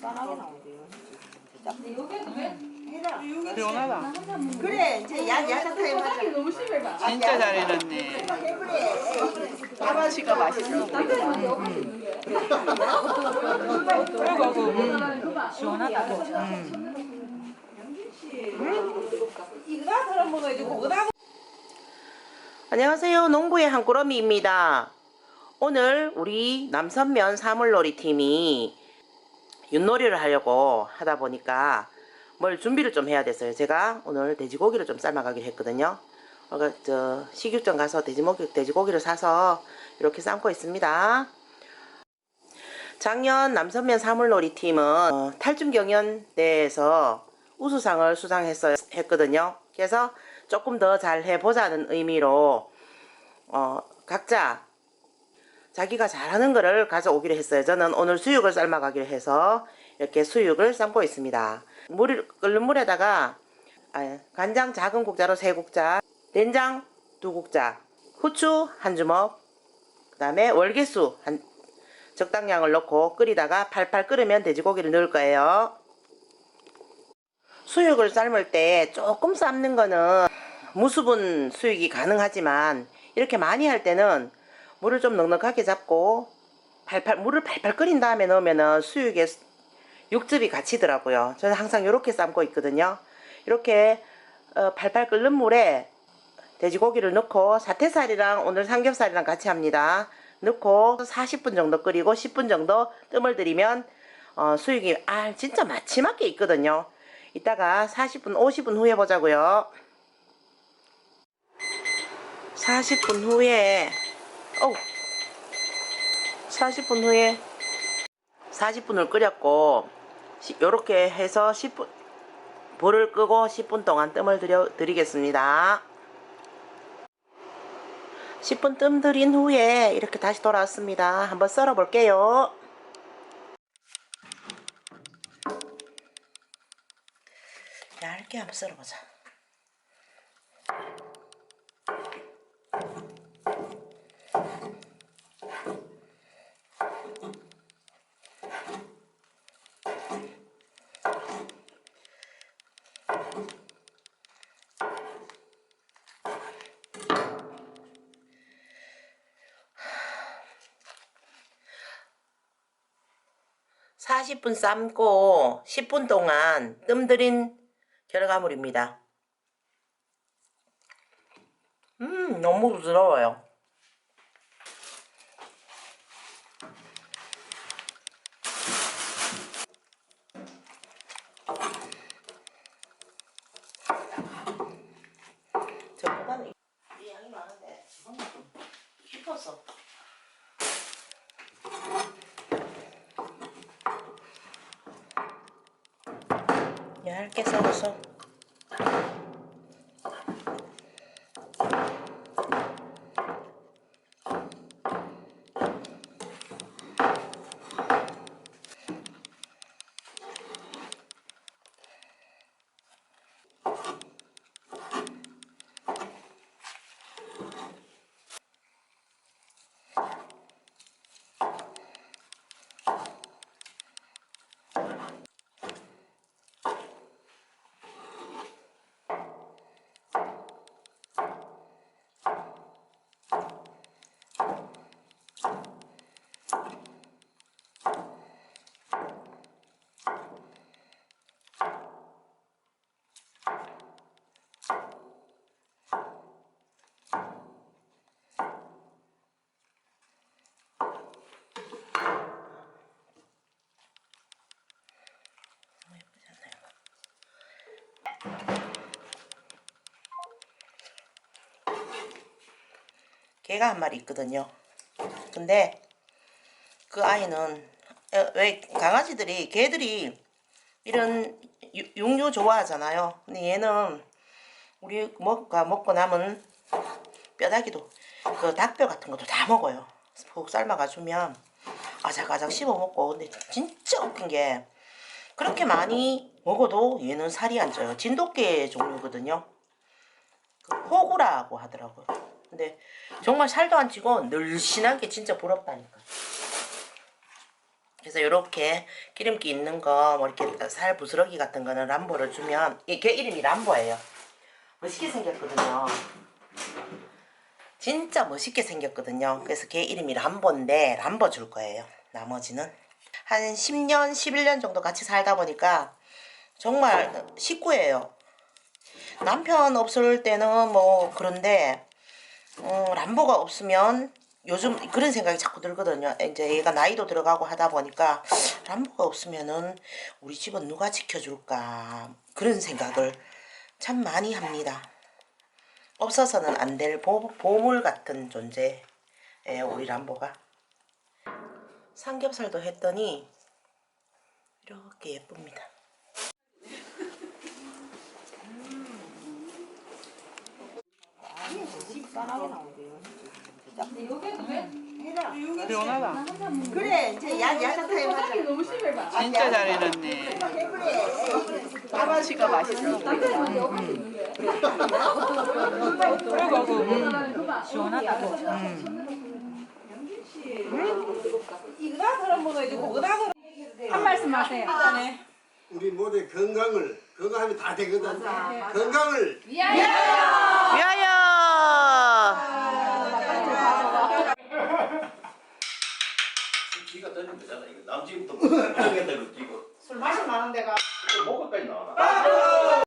싸나게 나오는데요. 시원하다. 그래 이제 야 야자 타임 하자. 너무 심해가. 진짜 잘 해놨네. 아바시가 맛있어. 그리고 그 시원하다. 이거 사람 먹어야지 그거다. 안녕하세요. 농부의 한꾸러미입니다. 오늘 우리 남선면 사물놀이 팀이 윷놀이를 하려고 하다 보니까 뭘 준비를 좀 해야 됐어요. 제가 오늘 돼지고기를 좀 삶아가기로 했거든요. 그러니까 저 식육점 가서 돼지고기, 돼지고기를 사서 이렇게 삶고 있습니다. 작년 남선면 사물놀이 팀은 어, 탈춤 경연대회에서 우수상을 수상했어요 했거든요. 그래서 조금 더 잘 해보자는 의미로 어, 각자 자기가 잘하는 거를 가져오기로 했어요. 저는 오늘 수육을 삶아가기로 해서 이렇게 수육을 삶고 있습니다. 물 끓는 물에다가 아, 간장 작은 국자로 세 국자, 된장 두 국자, 후추 한 주먹, 그 다음에 월계수 한 적당량을 넣고 끓이다가 팔팔 끓으면 돼지고기를 넣을 거예요. 수육을 삶을 때 조금 삶는 거는 무수분 수육이 가능하지만 이렇게 많이 할 때는 물을 좀 넉넉하게 잡고 팔팔 물을 팔팔 끓인 다음에 넣으면은 수육에 육즙이 갇히더라고요. 저는 항상 이렇게 삶고 있거든요. 이렇게 어, 팔팔 끓는 물에 돼지고기를 넣고 사태살이랑 오늘 삼겹살이랑 같이 합니다. 넣고 40분 정도 끓이고 10분 정도 뜸을 들이면 어, 수육이 아 진짜 마지막에 있거든요. 이따가 40분 50분 후에 보자고요. 40분 후에 어우 40분 후에 40분을 끓였고 이렇게 해서 10분 불을 끄고 10분 동안 뜸을 들여 드리겠습니다. 10분 뜸 들인 후에 이렇게 다시 돌아왔습니다. 한번 썰어 볼게요. 얇게 한번 썰어보자. 사십 분 삶고 10분 동안 뜸 들인 결과물입니다. 음, 너무 부드러워요. 저보다는 이- 이 양이 많은데 이건 좀 깊어서 얇게 썰어서 개가 한 마리 있거든요. 근데 그 아이는 어, 왜 강아지들이 개들이 이런 유- 육류 좋아하잖아요. 근데 얘는 우리 먹가 먹고 남은 뼈다귀도 그 닭뼈 같은 것도 다 먹어요. 푹 삶아가 주면 아작아작 씹어 먹고 근데 진짜 웃긴 게 그렇게 많이 먹어도 얘는 살이 안 쪄요. 진돗개 종류거든요. 그 호구라고 하더라고요. 근데 정말 살도 안 찌고 늘씬한 게 진짜 부럽다니까. 그래서 이렇게 기름기 있는 거, 뭐 이렇게 살 부스러기 같은 거는 람보를 주면, 이- 걔 이름이 람보예요. 멋있게 생겼거든요. 진짜 멋있게 생겼거든요. 그래서 걔 이름이 람보인데, 람보 줄 거예요. 나머지는. 한 10년, 11년 정도 같이 살다 보니까 정말 식구예요. 남편 없을 때는 뭐 그런데, 어, 람보가 없으면 요즘 그런 생각이 자꾸 들거든요. 이제 얘가 나이도 들어가고 하다 보니까 람보가 없으면은 우리 집은 누가 지켜줄까 그런 생각을 참 많이 합니다. 없어서는 안 될 보물 같은 존재예요, 우리 람보가. 삼겹살도 했더니 이렇게 예쁩니다. 시원하다. 그래 이제 야 야자 타임 하자. 진짜 잘 해놨네. 아바치가 맛있어. 그리고 그 음, 시원하다. 이거처럼 먹어야지 그거하고 한 말씀 하세요. 우리 모두 건강을 건강하면 다 되거든. 건강을 위하여! 기가 떨리면 되잖아. 이거 남집도 부정했다 그러고 술 마실 만한 데가 먹을까지 나와라.